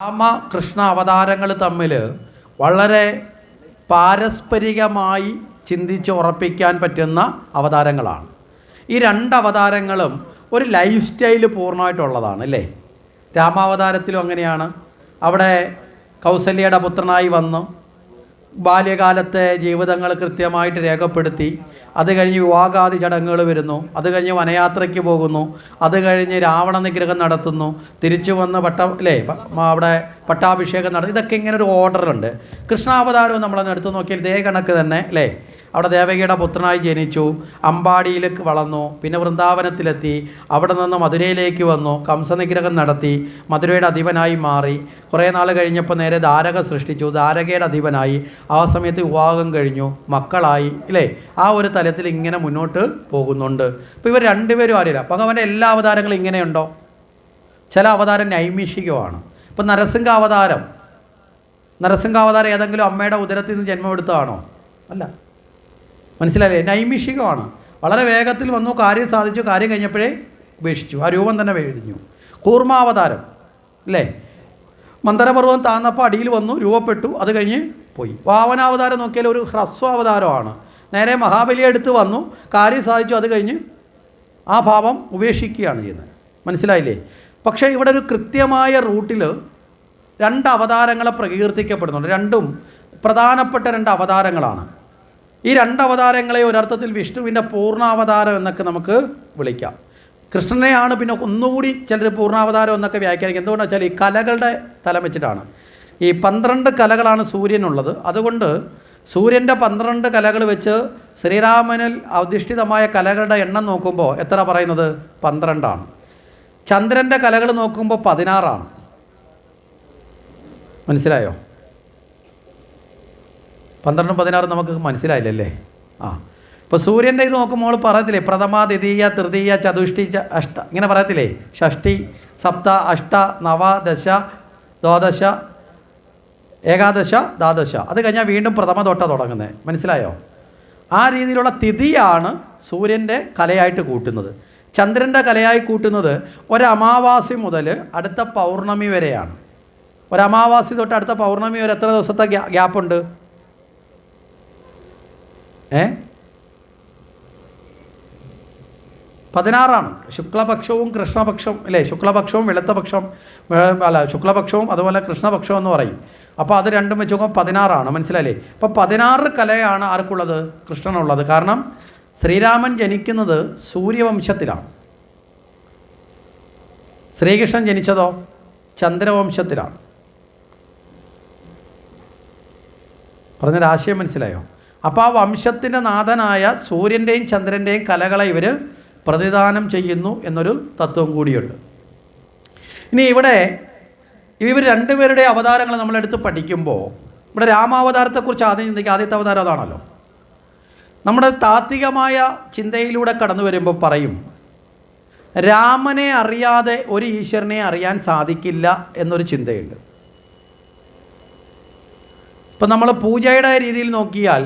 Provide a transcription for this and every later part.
രാമ കൃഷ്ണ അവതാരങ്ങൾ തമ്മിൽ വളരെ പാരസ്പരികമായി ചിന്തിച്ച് ഉറപ്പിക്കാൻ പറ്റുന്ന അവതാരങ്ങളാണ്. ഈ രണ്ട് അവതാരങ്ങളും ഒരു ലൈഫ് സ്റ്റൈൽ പൂർണമായിട്ടുള്ളതാണ് അല്ലേ? രാമാവതാരത്തിലും അങ്ങനെയാണ്. അവിടെ കൗസല്യയുടെ പുത്രനായി വന്നു. ബാല്യകാലത്തെ ജീവിതങ്ങൾ കൃത്യമായിട്ട് രേഖപ്പെടുത്തി. അത് കഴിഞ്ഞ് വിവാഹാദി ചടങ്ങുകൾ വരുന്നു. അത് കഴിഞ്ഞ് വനയാത്രയ്ക്ക് പോകുന്നു. അത് കഴിഞ്ഞ് രാവണ നിഗ്രഹം നടത്തുന്നു. തിരിച്ചു വന്ന് പട്ട അല്ലേ അവിടെ പട്ടാഭിഷേകം നടത്തും. ഇതൊക്കെ ഇങ്ങനെ ഒരു ഓർഡറുണ്ട് കൃഷ്ണാവതാരവും നമ്മളൊന്ന് എടുത്തു നോക്കിയാൽ ഇതേ കണക്ക് തന്നെ അല്ലേ അവിടെ ദേവകിയുടെ പുത്രനായി ജനിച്ചു. അമ്പാടിയിലേക്ക് വളർന്നു. പിന്നെ വൃന്ദാവനത്തിലെത്തി. അവിടെ നിന്ന് മധുരയിലേക്ക് വന്നു. കംസനിഗ്രഹം നടത്തി. മധുരയുടെ അധിപനായി മാറി. കുറേ നാൾ കഴിഞ്ഞപ്പോൾ നേരെ ധാരക സൃഷ്ടിച്ചു. ധാരകയുടെ അധിപനായി. ആ സമയത്ത് വിവാഹം കഴിഞ്ഞു. മക്കളായി. ഇല്ലേ? ആ ഒരു തലത്തിൽ ഇങ്ങനെ മുന്നോട്ട് പോകുന്നുണ്ട്. അപ്പോൾ ഇവർ രണ്ടുപേരും അറിയില്ല ഭഗവാന്റെ എല്ലാ അവതാരങ്ങളും ഇങ്ങനെയുണ്ടോ? ചില അവതാരം നൈമിഷികമാണ്. ഇപ്പം നരസിംഹ അവതാരം നരസിംഹ അവതാരം ഏതെങ്കിലും അമ്മയുടെ ഉദരത്തിൽ നിന്ന് ജന്മമെടുത്തതാണോ? അല്ല. മനസ്സിലായില്ലേ? നൈമിഷികമാണ്. വളരെ വേഗത്തിൽ വന്നു കാര്യം സാധിച്ചു കാര്യം കഴിഞ്ഞപ്പോഴേ ഉപേക്ഷിച്ചു. ആ രൂപം തന്നെ വേടിഞ്ഞു. കൂർമാവതാരം അല്ലേ? മന്ദരപർവം താന്നപ്പോൾ അടിയിൽ വന്നു രൂപപ്പെട്ടു അത് കഴിഞ്ഞ് പോയി. വാവനാവതാരം നോക്കിയാൽ ഒരു ഹ്രസ്വാവതാരമാണ്. നേരെ മഹാബലിയെ എടുത്ത് വന്നു കാര്യം സാധിച്ചു അത് കഴിഞ്ഞ് ആ ഭാവം ഉപേക്ഷിക്കുകയാണ് ചെയ്യുന്നത്. മനസ്സിലായില്ലേ? പക്ഷേ ഇവിടെ ഒരു കൃത്യമായ റൂട്ടിൽ രണ്ട് അവതാരങ്ങളെ പ്രകീർത്തിക്കപ്പെടുന്നുണ്ട്. രണ്ടും പ്രധാനപ്പെട്ട രണ്ട് അവതാരങ്ങളാണ്. ഈ രണ്ട് അവതാരങ്ങളെ ഒരർത്ഥത്തിൽ വിഷ്ണുവിന്റെ പൂർണാവതാരം എന്നൊക്കെ നമുക്ക് വിളിക്കാം. കൃഷ്ണനെയാണ് പിന്നെ ഒന്നുകൂടി ചിലർ പൂർണാവതാരം എന്നൊക്കെ വ്യാഖ്യാനിക്കുക എന്തുകൊണ്ടാണ് വെച്ചാൽ ഈ കലകളുടെ തലം വെച്ചിട്ടാണ്. ഈ പന്ത്രണ്ട് കലകളാണ് സൂര്യനുള്ളത്. അതുകൊണ്ട് സൂര്യന്റെ പന്ത്രണ്ട് കലകൾ വെച്ച് ശ്രീരാമനിൽ അധിഷ്ഠിതമായ കലകളുടെ എണ്ണം നോക്കുമ്പോൾ എത്ര പറയുന്നത്? പന്ത്രണ്ടാണ്. ചന്ദ്രന്റെ കലകൾ നോക്കുമ്പോൾ പതിനാറാണ്. മനസ്സിലായോ? പന്ത്രണ്ടും പതിനാറും നമുക്ക് മനസ്സിലായില്ലല്ലേ? ആ. ഇപ്പോൾ സൂര്യന്റെ ഇത് നോക്കുമ്പോൾ പറയത്തില്ലേ പ്രഥമ ദ്വിതീയ തൃതീയ ചതുഷ്ടി അഷ്ട ഇങ്ങനെ പറയത്തില്ലേ? ഷഷ്ടി സപ്ത അഷ്ട നവ ദശ ദ്വാദശ ഏകാദശ ദ്വാദശ. അത് കഴിഞ്ഞാൽ വീണ്ടും പ്രഥമ തൊട്ട തുടങ്ങുന്നത് മനസ്സിലായോ? ആ രീതിയിലുള്ള തിഥിയാണ് സൂര്യന്റെ കലയായിട്ട് കൂട്ടുന്നത്. ചന്ദ്രന്റെ കലയായി കൂട്ടുന്നത് ഒരമാവാസി മുതൽ അടുത്ത പൗർണമി വരെയാണ്. ഒരമാവാസി തൊട്ട് അടുത്ത പൗർണമി വരെ എത്ര ദിവസത്തെ ഗ്യാ ഗ്യാപ്പുണ്ട്? ഏ? പതിനാറാണ്. ശുക്ലപക്ഷവും കൃഷ്ണപക്ഷവും അല്ലേ? ശുക്ലപക്ഷവും വെളുത്തപക്ഷം അല്ല ശുക്ലപക്ഷവും അതുപോലെ കൃഷ്ണപക്ഷവും എന്ന് പറയും. അപ്പോൾ അത് രണ്ടും വെച്ച് നോക്കുമ്പോൾ പതിനാറാണ്. മനസ്സിലല്ലേ അപ്പോൾ പതിനാറ് കലയാണ് ആർക്കുള്ളത്? കൃഷ്ണനുള്ളത്. കാരണം ശ്രീരാമൻ ജനിക്കുന്നത് സൂര്യവംശത്തിലാണ്. ശ്രീകൃഷ്ണൻ ജനിച്ചതോ ചന്ദ്രവംശത്തിലാണ്. പറഞ്ഞൊരാശയം മനസ്സിലായോ? അപ്പോൾ ആ വംശത്തിന്റെ നാഥനായ സൂര്യന്റെയും ചന്ദ്രന്റെയും കലകളെ ഇവർ പ്രതിദാനം ചെയ്യുന്നു എന്നൊരു തത്വം കൂടിയുണ്ട്. ഇനി ഇവിടെ ഇവർ രണ്ടുപേരുടെ അവതാരങ്ങൾ നമ്മളെടുത്ത് പഠിക്കുമ്പോൾ ഇവിടെ രാമാവതാരത്തെക്കുറിച്ച് ആദ്യം ചിന്തിക്കുക ആദ്യത്തെ അവതാരം അതാണല്ലോ. നമ്മുടെ താത്വികമായ ചിന്തയിലൂടെ കടന്നു വരുമ്പോൾ പറയും രാമനെ അറിയാതെ ഒരു ഈശ്വരനെ അറിയാൻ സാധിക്കില്ല എന്നൊരു ചിന്തയുണ്ട്. ഇപ്പം നമ്മൾ പൂജയുടെ രീതിയിൽ നോക്കിയാൽ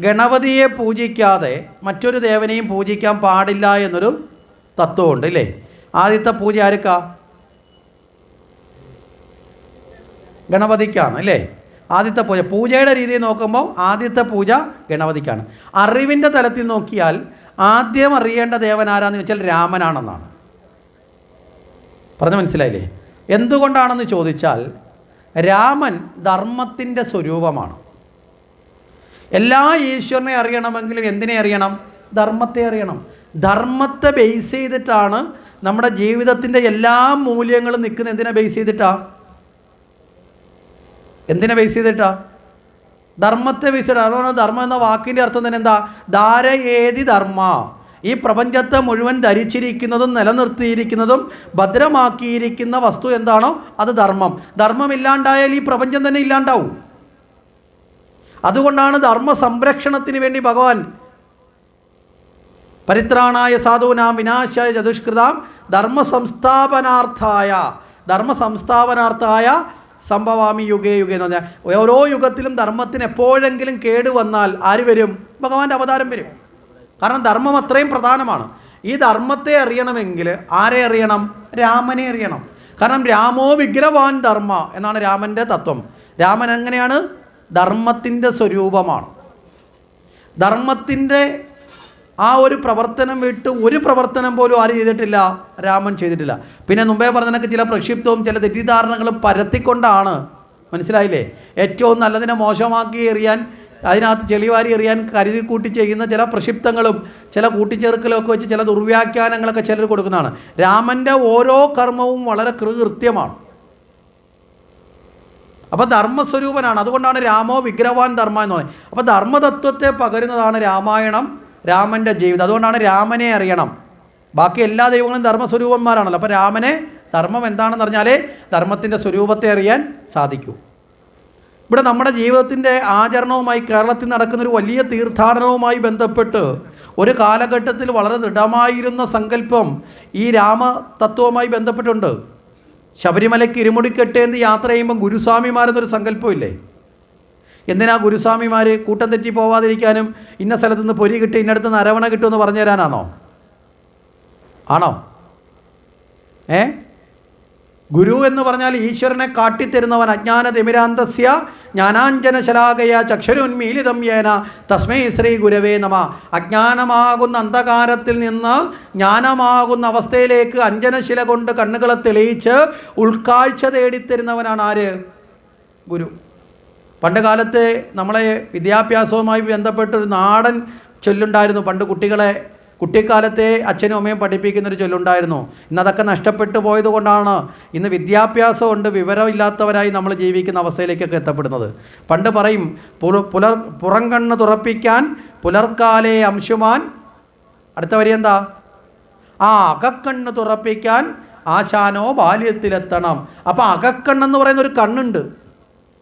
ഗണപതിയെ പൂജിക്കാതെ മറ്റൊരു ദേവനെയും പൂജിക്കാൻ പാടില്ല എന്നൊരു തത്വമുണ്ട് ഇല്ലേ? ആദ്യത്തെ പൂജ ആർക്കാ? ഗണപതിക്കാണ് അല്ലേ ആദ്യത്തെ പൂജ. പൂജയുടെ രീതിയിൽ നോക്കുമ്പോൾ ആദ്യത്തെ പൂജ ഗണപതിക്കാണ്. അറിവിന്റെ തലത്തിൽ നോക്കിയാൽ ആദ്യം അറിയേണ്ട ദേവൻ ആരാന്ന് വെച്ചാൽ രാമനാണെന്നാണ്. പറഞ്ഞ് മനസ്സിലായില്ലേ? എന്തുകൊണ്ടാണെന്ന് ചോദിച്ചാൽ രാമൻ ധർമ്മത്തിന്റെ സ്വരൂപമാണ്. എല്ലാ ഈശ്വരനെ അറിയണമെങ്കിലും എന്തിനെ അറിയണം? ധർമ്മത്തെ അറിയണം. ധർമ്മത്തെ ബേസ് ചെയ്തിട്ടാണ് നമ്മുടെ ജീവിതത്തിന്റെ എല്ലാ മൂല്യങ്ങളും നിൽക്കുന്നത്. എന്തിനെ ബേസ് ചെയ്തിട്ടാ? എന്തിനെ ബേസ് ചെയ്തിട്ടാ? ധർമ്മത്തെ ബേസ് ചെയ്തിട്ട്. ധർമ്മം എന്ന വാക്കിന്റെ അർത്ഥം തന്നെ എന്താ? ധാര ഏതി ധർമ്മ. ഈ പ്രപഞ്ചത്തെ മുഴുവൻ ധരിച്ചിരിക്കുന്നതും നിലനിർത്തിയിരിക്കുന്നതും ഭദ്രമാക്കിയിരിക്കുന്ന വസ്തു എന്താണോ? അത് ധർമ്മം. ധർമ്മം ഇല്ലാണ്ടായാൽ ഈ പ്രപഞ്ചം തന്നെ ഇല്ലാണ്ടാവും. അതുകൊണ്ടാണ് ധർമ്മ സംരക്ഷണത്തിന് വേണ്ടി ഭഗവാൻ പരിത്രാണായ സാധുവിനാം വിനാശായ ചതുഷ്കൃതാം ധർമ്മ സംസ്ഥാപനാർത്ഥായ ധർമ്മ സംസ്ഥാപനാർത്ഥായ സംഭവാമി യുഗേ യുഗേ എന്ന് പറഞ്ഞാൽ ഓരോ യുഗത്തിലും ധർമ്മത്തിന് എപ്പോഴെങ്കിലും കേട് വന്നാൽ ആര് വരും? ഭഗവാന്റെ അവതാരം വരും. കാരണം ധർമ്മം അത്രയും പ്രധാനമാണ്. ഈ ധർമ്മത്തെ അറിയണമെങ്കിൽ ആരെ അറിയണം? രാമനെ അറിയണം. കാരണം രാമോ വിഗ്രവാൻ ധർമ്മ എന്നാണ് രാമന്റെ തത്വം. രാമൻ എങ്ങനെയാണ്? ധർമ്മത്തിന്റെ സ്വരൂപമാണ്. ധർമ്മത്തിന്റെ ആ ഒരു പ്രവർത്തനം വിട്ട് ഒരു പ്രവർത്തനം പോലും ആരും ചെയ്തിട്ടില്ല രാമൻ ചെയ്തിട്ടില്ല. പിന്നെ മുമ്പേ പറഞ്ഞതൊക്കെ ചില പ്രക്ഷിപ്തവും ചില തെറ്റിദ്ധാരണകളും പരത്തിക്കൊണ്ടാണ്. മനസ്സിലായില്ലേ? ഏറ്റവും നല്ലതിനെ മോശമാക്കി എറിയാൻ അതിനകത്ത് ചെളിവാരി എറിയാൻ കരുതി കൂട്ടി ചെയ്യുന്ന ചില പ്രക്ഷിപ്തങ്ങളും ചില കൂട്ടിച്ചേർക്കലൊക്കെ വെച്ച് ചില ദുർവ്യാഖ്യാനങ്ങളൊക്കെ ചിലർ കൊടുക്കുന്നതാണ്. രാമന്റെ ഓരോ കർമ്മവും വളരെ കൃത്യമാണ്. അപ്പോൾ ധർമ്മസ്വരൂപനാണ്. അതുകൊണ്ടാണ് രാമോ വിഗ്രഹവാൻ ധർമ്മ എന്ന് പറയുന്നത്. അപ്പോൾ ധർമ്മതത്വത്തെ പകരുന്നതാണ് രാമായണം രാമന്റെ ജീവിതം. അതുകൊണ്ടാണ് രാമനെ അറിയണം. ബാക്കി എല്ലാ ദൈവങ്ങളും ധർമ്മസ്വരൂപന്മാരാണല്ലോ. അപ്പോൾ രാമനെ ധർമ്മം എന്താണെന്ന് പറഞ്ഞാലേ ധർമ്മത്തിന്റെ സ്വരൂപത്തെ അറിയാൻ സാധിക്കൂ. ഇവിടെ നമ്മുടെ ജീവിതത്തിന്റെ ആചരണവുമായി കേരളത്തിൽ നടക്കുന്ന ഒരു വലിയ തീർത്ഥാടനവുമായി ബന്ധപ്പെട്ട് ഒരു കാലഘട്ടത്തിൽ വളരെ ദൃഢമായിരുന്ന സങ്കല്പം ഈ രാമതത്വവുമായി ബന്ധപ്പെട്ടുണ്ട്. ശബരിമലയ്ക്ക് ഇരുമുടിക്കെട്ട് എന്ന് യാത്ര ചെയ്യുമ്പോൾ ഗുരുസ്വാമിമാരെന്നൊരു സങ്കല്പമില്ലേ? എന്തിനാ ഗുരുസ്വാമിമാർ കൂട്ടം തെറ്റി പോവാതിരിക്കാനും ഇന്ന സ്ഥലത്ത് നിന്ന് പൊരി കിട്ടി ഇന്നടത്ത് നിന്ന് അരവണ കിട്ടുമെന്ന് പറഞ്ഞു തരാനാണോ ആണോ? ഏ? ഗുരു എന്ന് പറഞ്ഞാൽ ഈശ്വരനെ കാട്ടിത്തരുന്നവൻ അജ്ഞാന തിമിരാന്തസ്യ ജ്ഞാനാഞ്ജന ശലാകയ ചക്ഷരുന്മീലിതം യേന. തസ്മൈ ശ്രീ ഗുരവേ നമ. അജ്ഞാനമാകുന്ന അന്ധകാരത്തിൽ നിന്ന് ജ്ഞാനമാകുന്ന അവസ്ഥയിലേക്ക് അഞ്ജനശില കൊണ്ട് കണ്ണുകളെ തെളിയിച്ച് ഉൾക്കാഴ്ച തേടിത്തരുന്നവനാണ് ആര്? ഗുരു. പണ്ട് കാലത്ത് നമ്മളെ വിദ്യാഭ്യാസവുമായി ബന്ധപ്പെട്ടൊരു നാടൻ ചൊല്ലുണ്ടായിരുന്നു. പണ്ട് കുട്ടികളെ കുട്ടിക്കാലത്തെ അച്ഛനും അമ്മയും പഠിപ്പിക്കുന്നൊരു ചൊല്ലുണ്ടായിരുന്നു. ഇന്ന് അതൊക്കെ നഷ്ടപ്പെട്ടു പോയത് കൊണ്ടാണ് ഇന്ന് വിദ്യാഭ്യാസമുണ്ട് വിവരമില്ലാത്തവരായി നമ്മൾ ജീവിക്കുന്ന അവസ്ഥയിലേക്കൊക്കെ എത്തപ്പെടുന്നത്. പണ്ട് പറയും പുലർ പുലർ പുറംകണ്ണ് തുറപ്പിക്കാൻ പുലർക്കാലെ അംശുമാൻ. അടുത്ത വരി എന്താ? ആ അകക്കണ്ണ് തുറപ്പിക്കാൻ ആശാനോ ബാല്യത്തിലെത്തണം. അപ്പോൾ അകക്കണ്ണെന്ന് പറയുന്ന ഒരു കണ്ണുണ്ട്.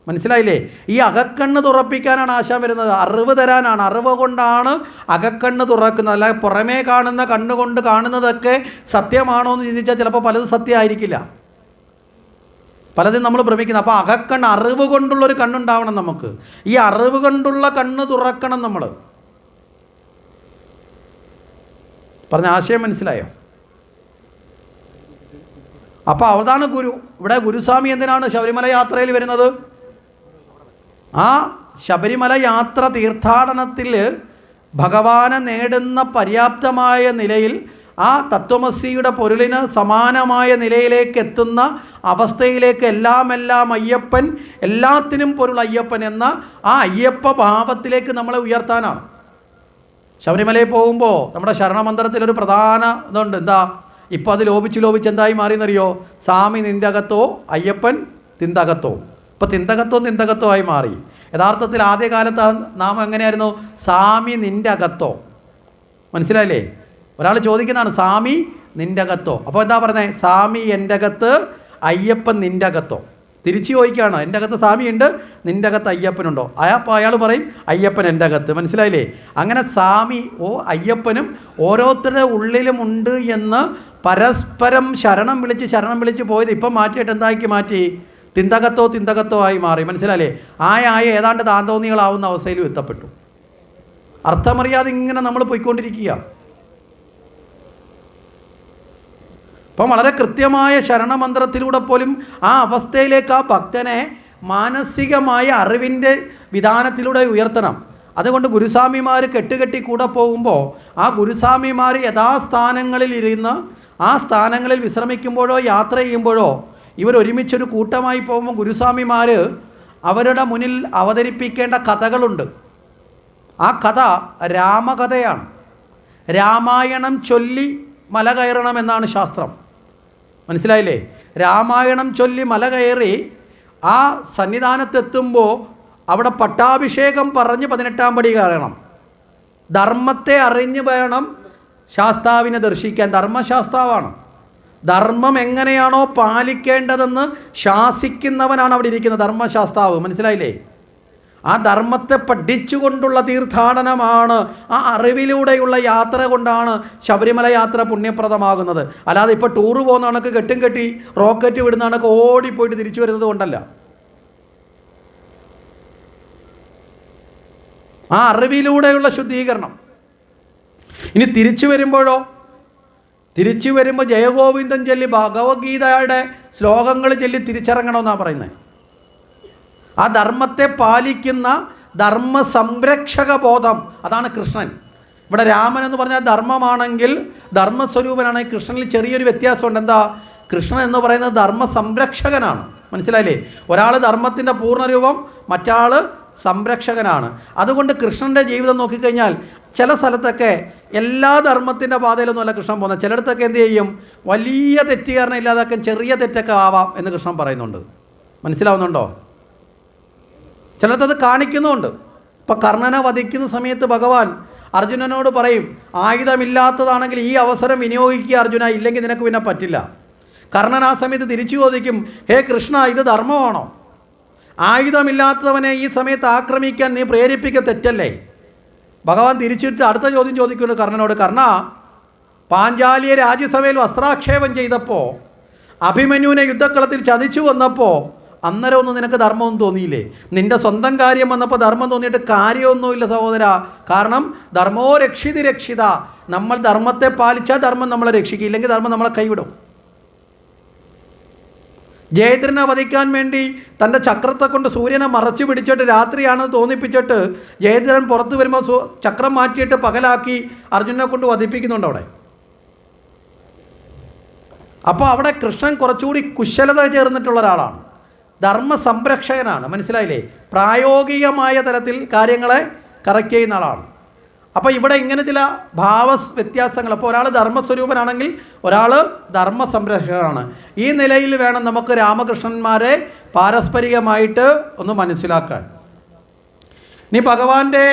മനസ്സിലായില്ലേ? ഈ അകക്കണ്ണ് തുറപ്പിക്കാനാണ് ആശാൻ വരുന്നത്. അറിവ് തരാനാണ്. അറിവ് കൊണ്ടാണ് അകക്കണ്ണ് തുറക്കുന്നത്. അല്ലാതെ പുറമേ കാണുന്ന കണ്ണുകൊണ്ട് കാണുന്നതൊക്കെ സത്യമാണോ എന്ന് ചിന്തിച്ചാൽ ചിലപ്പോൾ പലതും സത്യമായിരിക്കില്ല. പലതും നമ്മൾ ഭ്രമിക്കുന്നത് അപ്പോൾ അകക്കണ്ണ് അറിവ് കൊണ്ടുള്ളൊരു കണ്ണുണ്ടാവണം നമുക്ക്. ഈ അറിവ് കൊണ്ടുള്ള കണ്ണ് തുറക്കണം നമ്മൾ. പറഞ്ഞ ആശയം മനസ്സിലായോ? അപ്പോൾ അതാണ് ഗുരു. ഇവിടെ ഗുരുസ്വാമി എന്തിനാണ് ശബരിമല യാത്രയിൽ വരുന്നത്? ആ ശബരിമല യാത്ര തീർത്ഥാടനത്തിൽ ഭഗവാനെ നേടുന്ന പര്യാപ്തമായ നിലയിൽ ആ തത്വമസിയുടെ പൊരുളിന് സമാനമായ നിലയിലേക്ക് എത്തുന്ന അവസ്ഥയിലേക്ക് എല്ലാം എല്ലാം അയ്യപ്പൻ എല്ലാത്തിനും പൊരുൾ അയ്യപ്പൻ എന്ന ആ അയ്യപ്പ ഭാവത്തിലേക്ക് നമ്മളെ ഉയർത്താനാണ്. ശബരിമലയിൽ പോകുമ്പോൾ നമ്മുടെ ശരണമന്ത്രത്തിലൊരു പ്രധാന ഇതുണ്ട്. എന്താ? ഇപ്പോൾ അത് ലോപിച്ച് ലോപിച്ച് എന്തായി മാറിയെന്നറിയോ? സ്വാമി നിന്തകത്തോ അയ്യപ്പൻ തിന്തകത്തോ ഇപ്പോൾ തിന്തകത്വം തിന്തകത്വമായി മാറി. യഥാർത്ഥത്തിൽ ആദ്യകാലത്ത് നാം എങ്ങനെയായിരുന്നു? സാമി നിന്റെ അകത്തോ. മനസ്സിലായില്ലേ? ഒരാൾ ചോദിക്കുന്നതാണ് സാമി നിന്റെ അകത്തോ. അപ്പോൾ എന്താ പറയുന്നത് സാമി എന്റെ അകത്ത് അയ്യപ്പൻ നിന്റെ അകത്തോ. തിരിച്ചു ചോദിക്കുകയാണ് എന്റെ അകത്ത് സ്വാമിയുണ്ട് നിന്റെ അകത്ത് അയ്യപ്പനുണ്ടോ? അയാ അപ്പോൾ അയാൾ പറയും അയ്യപ്പൻ എന്റെ അകത്ത്. മനസ്സിലായില്ലേ? അങ്ങനെ സ്വാമി ഓ അയ്യപ്പനും ഓരോരുത്തരുടെ ഉള്ളിലുമുണ്ട് എന്ന് പരസ്പരം ശരണം വിളിച്ച് ശരണം വിളിച്ച് പോയത് ഇപ്പം മാറ്റിയിട്ട് എന്താക്കി മാറ്റി? തിന്തകത്തോ തിന്തകത്തോ ആയി മാറി. മനസ്സിലല്ലേ ആയ ആയ ഏതാണ്ട് താന്തോന്നികളാവുന്ന അവസ്ഥയിലും എത്തപ്പെട്ടു. അർത്ഥമറിയാതെ ഇങ്ങനെ നമ്മൾ പോയിക്കൊണ്ടിരിക്കുക. അപ്പം വളരെ കൃത്യമായ ശരണമന്ത്രത്തിലൂടെ പോലും ആ അവസ്ഥയിലേക്ക് ആ ഭക്തനെ മാനസികമായ അറിവിന്റെ വിധാനത്തിലൂടെ ഉയർത്തണം. അതുകൊണ്ട് ഗുരുസ്വാമിമാർ കെട്ടുകെട്ടി കൂടെ പോകുമ്പോൾ ആ ഗുരുസ്വാമിമാർ യഥാസ്ഥാനങ്ങളിൽ ഇരുന്ന് ആ സ്ഥാനങ്ങളിൽ വിശ്രമിക്കുമ്പോഴോ യാത്ര ചെയ്യുമ്പോഴോ ഇവർ ഒരുമിച്ചൊരു കൂട്ടമായി പോകുമ്പോൾ ഗുരുസ്വാമിമാർ അവരുടെ മുന്നിൽ അവതരിപ്പിക്കേണ്ട കഥകളുണ്ട്. ആ കഥ രാമകഥയാണ്. രാമായണം ചൊല്ലി മല കയറണം എന്നാണ് ശാസ്ത്രം. മനസ്സിലായില്ലേ? രാമായണം ചൊല്ലി മല കയറി ആ സന്നിധാനത്തെത്തുമ്പോൾ അവിടെ പട്ടാഭിഷേകം പറഞ്ഞ് പതിനെട്ടാം പടി കയറണം. ധർമ്മത്തെ അറിഞ്ഞ് വേണം ശാസ്താവിനെ ദർശിക്കാൻ. ധർമ്മശാസ്താവാണ്. ധർമ്മം എങ്ങനെയാണോ പാലിക്കേണ്ടതെന്ന് ശാസിക്കുന്നവനാണ് അവിടെ ഇരിക്കുന്നത്. ധർമ്മശാസ്താവ് മനസ്സിലായില്ലേ? ആ ധർമ്മത്തെ പഠിച്ചുകൊണ്ടുള്ള തീർത്ഥാടനമാണ് ആ അറിവിലൂടെയുള്ള യാത്ര കൊണ്ടാണ് ശബരിമല യാത്ര പുണ്യപ്രദമാകുന്നത്. അല്ലാതെ ഇപ്പോൾ ടൂറ് പോകുന്ന കണക്ക് കെട്ടും കെട്ടി റോക്കറ്റ് വിടുന്ന കണക്ക് ഓടിപ്പോയിട്ട് തിരിച്ചു വരുന്നത് കൊണ്ടല്ല. ആ അറിവിലൂടെയുള്ള ശുദ്ധീകരണം. ഇനി തിരിച്ചു വരുമ്പോഴോ തിരിച്ചു വരുമ്പോൾ ജയഗോവിന്ദൻ ചൊല്ലി ഭഗവത്ഗീതയുടെ ശ്ലോകങ്ങൾ ചൊല്ലി തിരിച്ചിറങ്ങണമെന്നാണ് പറയുന്നത് ആ ധർമ്മത്തെ പാലിക്കുന്ന ധർമ്മ സംരക്ഷക ബോധം അതാണ് കൃഷ്ണൻ. ഇവിടെ രാമൻ എന്ന് പറഞ്ഞാൽ ധർമ്മമാണെങ്കിൽ ധർമ്മസ്വരൂപനാണെങ്കിൽ കൃഷ്ണനിൽ ചെറിയൊരു വ്യത്യാസമുണ്ട്. എന്താ? കൃഷ്ണൻ എന്ന് പറയുന്നത് ധർമ്മ സംരക്ഷകനാണ് മനസ്സിലായില്ലേ? ഒരാൾ ധർമ്മത്തിന്റെ പൂർണരൂപം മറ്റാൾ സംരക്ഷകനാണ്. അതുകൊണ്ട് കൃഷ്ണന്റെ ജീവിതം നോക്കിക്കഴിഞ്ഞാൽ ചില സ്ഥലത്തൊക്കെ എല്ലാ ധർമ്മത്തിന്റെ പാതയിലൊന്നുമല്ല കൃഷ്ണൻ പോകുന്നത്. ചിലയിടത്തൊക്കെ എന്ത് ചെയ്യും? വലിയ തെറ്റുകാരനെ ഇല്ലാതാക്കാൻ ചെറിയ തെറ്റൊക്കെ ആവാം എന്ന് കൃഷ്ണൻ പറയുന്നുണ്ട്. മനസ്സിലാവുന്നുണ്ടോ? ചിലത്തത് കാണിക്കുന്നുമുണ്ട്. ഇപ്പം കർണനെ വധിക്കുന്ന സമയത്ത് ഭഗവാൻ അർജുനനോട് പറയും ആയുധമില്ലാത്തതാണെങ്കിൽ ഈ അവസരം വിനിയോഗിക്കുക അർജുന ഇല്ലെങ്കിൽ നിനക്ക് പിന്നെ പറ്റില്ല. കർണൻ ആ സമയത്ത് തിരിച്ചു ചോദിക്കും ഹേ കൃഷ്ണ ഇത് ധർമ്മമാണോ? ആയുധമില്ലാത്തവനെ ഈ സമയത്ത് ആക്രമിക്കാൻ നീ പ്രേരിപ്പിക്ക തെറ്റല്ലേ? ഭഗവാൻ തിരിച്ചിട്ട് അടുത്ത ചോദ്യം ചോദിക്കുന്നു കർണനോട് കർണ പാഞ്ചാലിയെ രാജ്യസഭയിൽ വസ്ത്രാക്ഷേപം ചെയ്തപ്പോൾ അഭിമന്യുവിനെ യുദ്ധക്കളത്തിൽ ചതിച്ചു വന്നപ്പോൾ അന്നേരം ഒന്നും നിനക്ക് ധർമ്മമൊന്നും തോന്നിയില്ലേ? നിന്റെ സ്വന്തം കാര്യം വന്നപ്പോൾ ധർമ്മം തോന്നിയിട്ട് കാര്യമൊന്നുമില്ല സഹോദര. കാരണം ധർമ്മോ രക്ഷിതി രക്ഷിത. നമ്മൾ ധർമ്മത്തെ പാലിച്ചാൽ ധർമ്മം നമ്മളെ രക്ഷിക്കും. ഇല്ലെങ്കിൽ ധർമ്മം നമ്മളെ കൈവിടും. ജയദ്രനെ വധിക്കാൻ വേണ്ടി തന്റെ ചക്രത്തെ കൊണ്ട് സൂര്യനെ മറച്ചു പിടിച്ചിട്ട് രാത്രിയാണെന്ന് തോന്നിപ്പിച്ചിട്ട് ജയദ്രൻ പുറത്തു വരുമ്പോൾ ചക്രം മാറ്റിയിട്ട് പകലാക്കി അർജുനെ കൊണ്ട് വധിപ്പിക്കുന്നുണ്ട് അവിടെ. അപ്പോൾ അവിടെ കൃഷ്ണൻ കുറച്ചുകൂടി കുശലത ചേർന്നിട്ടുള്ള ഒരാളാണ്. ധർമ്മ സംരക്ഷകനാണ് മനസ്സിലായില്ലേ? പ്രായോഗികമായ തലത്തിൽ കാര്യങ്ങളെ കറക്റ്റ് ചെയ്യുന്ന ആളാണ്. അപ്പോൾ ഇവിടെ ഇങ്ങനെ ചില ഭാവ വ്യത്യാസങ്ങൾ. അപ്പോൾ ഒരാൾ ധർമ്മസ്വരൂപനാണെങ്കിൽ ഒരാൾ ധർമ്മ സംരക്ഷകനാണ് ഈ നിലയിൽ വേണം നമുക്ക് രാമകൃഷ്ണന്മാരെ പാരസ്പരികമായിട്ട് ഒന്ന് മനസ്സിലാക്കാൻ. ഇനി ഭഗവാന്റെ